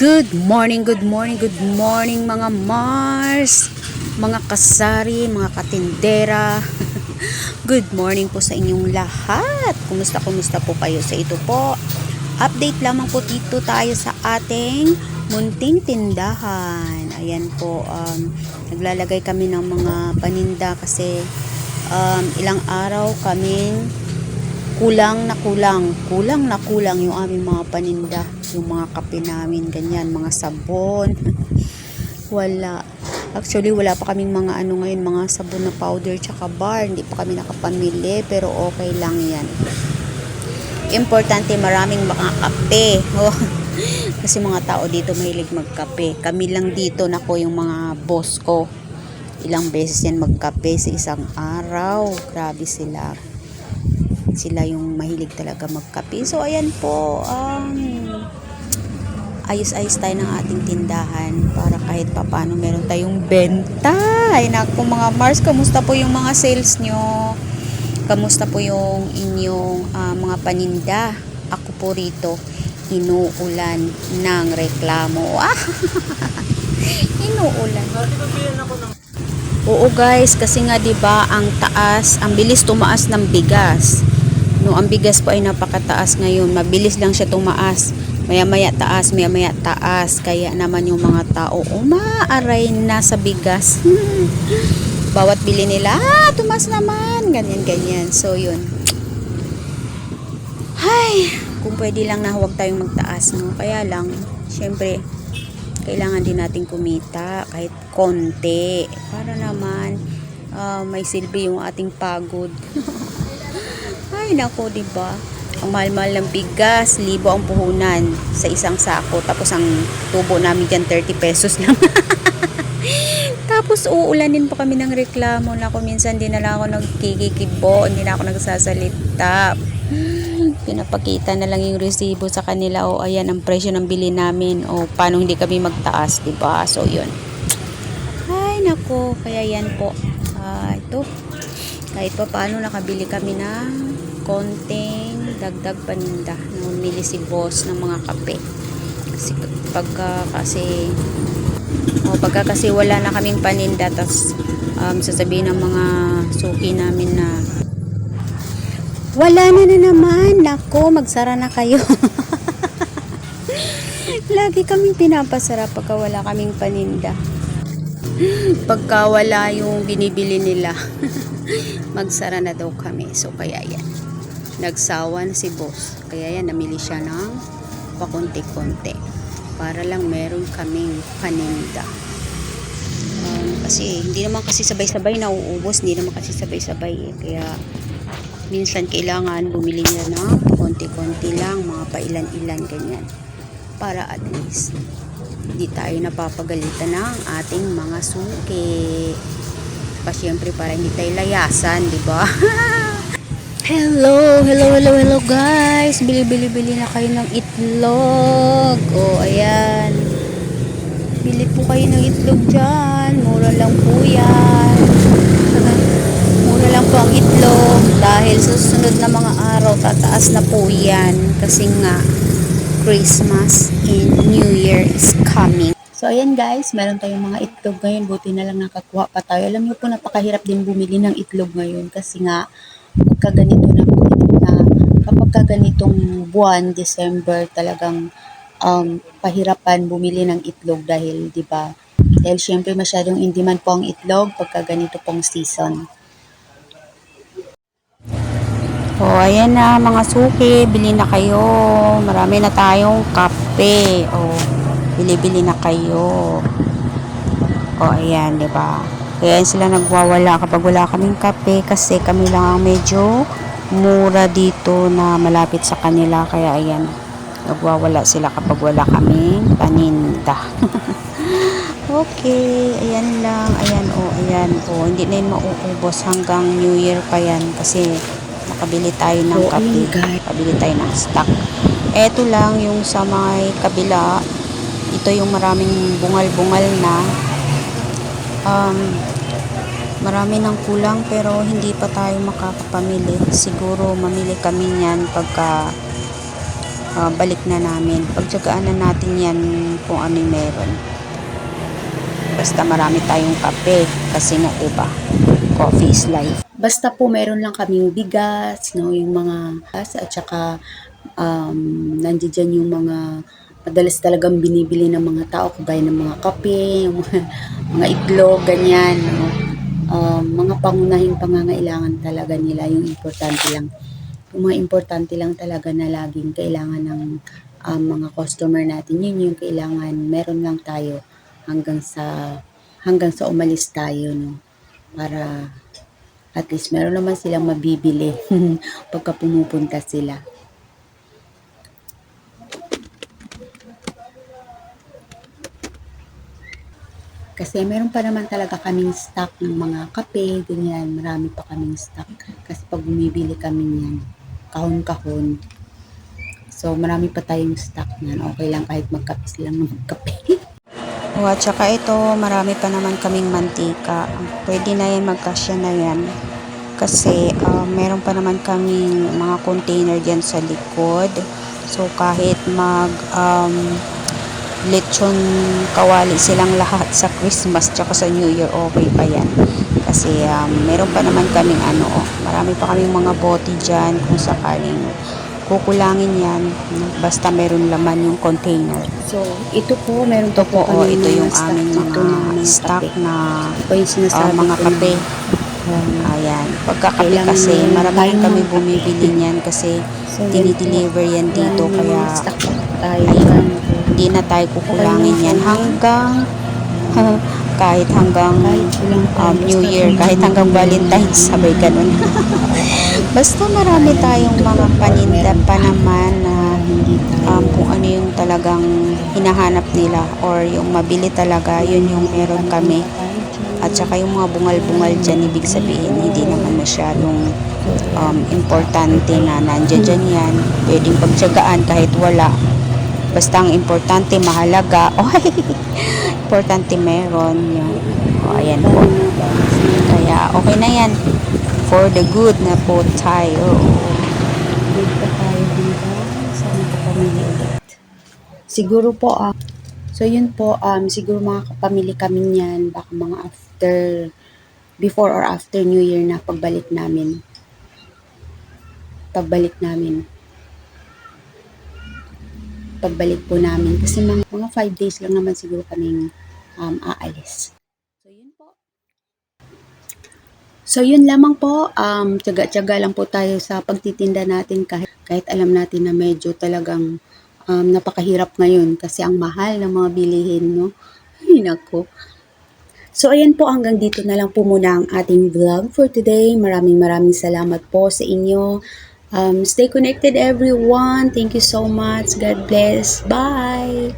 Good morning, good morning, good morning mga Mars, mga kasari, mga katindera. good morning po sa inyong lahat. Kumusta, kumusta po kayo sa ito po? Update lamang po dito tayo sa ating munting tindahan. Ayan po, um, naglalagay kami ng mga paninda kasi um, ilang araw kaming kulang na kulang, kulang na kulang yung aming mga paninda, yung mga kape namin, ganyan, mga sabon. wala. Actually, wala pa kaming mga ano ngayon, mga sabon na powder tsaka bar. Hindi pa kami nakapamili, pero okay lang yan. Importante, maraming mga kape. Oh. Kasi mga tao dito mahilig magkape. Kami lang dito, nako yung mga boss ko. Ilang beses yan magkape sa isang araw. Grabe sila sila yung mahilig talaga magkape. So, ayan po, um, ayos-ayos tayo ng ating tindahan para kahit papano meron tayong benta. Ay, naku mga Mars, kamusta po yung mga sales nyo? Kamusta po yung inyong ah, mga paninda? Ako po rito, inuulan ng reklamo. Ah! inuulan. Oo guys, kasi nga 'di ba ang taas, ang bilis tumaas ng bigas. No, ang bigas po ay napakataas ngayon. Mabilis lang siya tumaas. Maya-maya taas, maya-maya taas. Kaya naman yung mga tao umaaray na sa bigas. Bawat bili nila, ah, tumaas naman. Ganyan, ganyan. So, yun. Hay, kung pwede lang na huwag tayong magtaas, no? Kaya lang, syempre, kailangan din natin kumita kahit konti para naman ah, may silbi yung ating pagod. Ay, nako, 'di ba? Ang mahal-mahal ng bigas, libo ang puhunan sa isang sako. Tapos ang tubo namin dyan, 30 pesos lang. Tapos uulanin pa kami ng reklamo na kung minsan di na lang ako nagkikikibo, hindi na ako nagsasalita. Pinapakita na lang yung resibo sa kanila o ayan ang presyo ng bili namin o paano hindi kami magtaas, 'di ba? So 'yun. Ay nako, kaya yan po. Ah, ito. Kahit pa paano nakabili kami ng konting dagdag paninda. Namili si boss ng mga kape. Kasi pagka kasi o pagka kasi wala na kaming paninda tas um, sasabihin ng mga suki namin na wala na na naman. Nako, magsara na kayo. Lagi kaming pinapasara pagka wala kaming paninda. Pagka wala yung binibili nila, magsara na daw kami. So, kaya yan. Nagsawa na si boss. Kaya yan, namili siya ng pakunti-kunti. Para lang meron kaming paninda. Um, kasi, hindi naman kasi sabay-sabay nauubos. Hindi naman kasi sabay-sabay. Eh. Kaya, minsan kailangan bumili niya ng konti-konti lang, mga pailan-ilan, ganyan. Para at least, hindi tayo napapagalitan ng ating mga suki. Pa syempre para hindi tayo layasan, di ba? hello, hello, hello, hello guys. Bili-bili-bili na kayo ng itlog. O, ayan. Bili po kayo ng itlog dyan. Mura lang po yan. Mura lang po ang itlog dahil susunod na mga araw tataas na po yan kasi nga Christmas and New Year is coming. So ayan guys, meron tayong mga itlog ngayon. Buti na lang nakakuha pa tayo. Alam niyo po napakahirap din bumili ng itlog ngayon kasi nga pagka ganito na, na kapag ka ganitong buwan, December, talagang um, pahirapan bumili ng itlog dahil 'di ba? Dahil syempre masyadong in demand po ang itlog pagka ganito pong season. O, oh, ayan na mga suki, bili na kayo. Marami na tayong kape. O, bili-bili na kayo. O, ayan, di ba? Kaya sila nagwawala kapag wala kaming kape kasi kami lang ang medyo mura dito na malapit sa kanila. Kaya ayan, nagwawala sila kapag wala kaming paninda. okay, ayan lang. Ayan, o, ayan. O, hindi na yun mauubos hanggang New Year pa yan kasi makabili tayo ng kape, guys. makabili tayo ng stock. Eto lang yung sa may kabila, ito yung maraming bungal-bungal na. Um, marami ng kulang pero hindi pa tayo makakapamili. Siguro mamili kami niyan pagka ah, balik na namin. Pagtsagaan na natin yan kung ano meron. Basta marami tayong kape kasi nga 'di ba? Coffee is life. Basta po meron lang kaming bigas, no, yung mga at saka um, nandiyan yung mga madalas talagang binibili ng mga tao kagaya ng mga kape, yung mga, mga itlog, ganyan. No? Um, mga pangunahing pangangailangan talaga nila, yung importante lang. Yung mga importante lang talaga na laging kailangan ng um, mga customer natin, yun yung kailangan, meron lang tayo hanggang sa hanggang sa umalis tayo, no? Para at least meron naman silang mabibili pagka pumupunta sila. Kasi meron pa naman talaga kaming stock ng mga kape, ganyan. Marami pa kaming stock. Kasi pag bumibili kami niyan, kahon-kahon. So, marami pa tayong stock niyan. Okay lang kahit magkape sila ng magkape. O, at saka ito, marami pa naman kaming mantika. Pwede na yan, magkasya na yan. Kasi ah, meron pa naman kaming mga container dyan sa likod. So, kahit mag um, lechon kawali silang lahat sa Christmas tsaka sa New Year, okay pa yan. Kasi um, meron pa naman kaming ano, oh, marami pa kaming mga bote dyan kung sakaling kukulangin yan. Basta meron laman yung container. So, ito po, meron Ito po, oh, ito yung aming mga mga stock na Ito yung ah, sinasabi mga ko kape. um, Ayan. Pagkakape kasi, marami kami mga bumibili niyan kasi so, dinideliver yan dito. Kaya mga tayo. Hindi na tayo kukulangin yan hanggang kahit hanggang um, New Year, kahit hanggang Valentine's, sabay ganun. Basta marami tayong mga paninda pa naman na tayo. um, kung ano yung talagang hinahanap nila or yung mabili talaga, yun yung meron kami. At saka yung mga bungal-bungal dyan, ibig sabihin, hindi naman masyadong um, importante na nandiyan dyan yan. Pwedeng pagtsagaan kahit wala. Basta ang importante, mahalaga. Oh, importante meron. Yan. O, ayan po. Kaya okay na yan. For the good na po tayo. Good pa tayo dito sa mga kapamilya ulit. Siguro po, ah, so yun po, um, siguro mga kapamilya kami niyan, baka mga after, before or after New Year na pagbalik namin. Pagbalik namin. Pagbalik po namin. Kasi mga, mga five days lang naman siguro kaming um, aalis. So yun po. So yun lamang po, um, tiyaga-tiyaga lang po tayo sa pagtitinda natin kahit, kahit alam natin na medyo talagang um, napakahirap ngayon kasi ang mahal ng mga bilihin, no? Ay, nako. So ayan po, hanggang dito na lang po muna ang ating vlog for today. Maraming maraming salamat po sa inyo. Um, stay connected everyone. Thank you so much. God bless. Bye!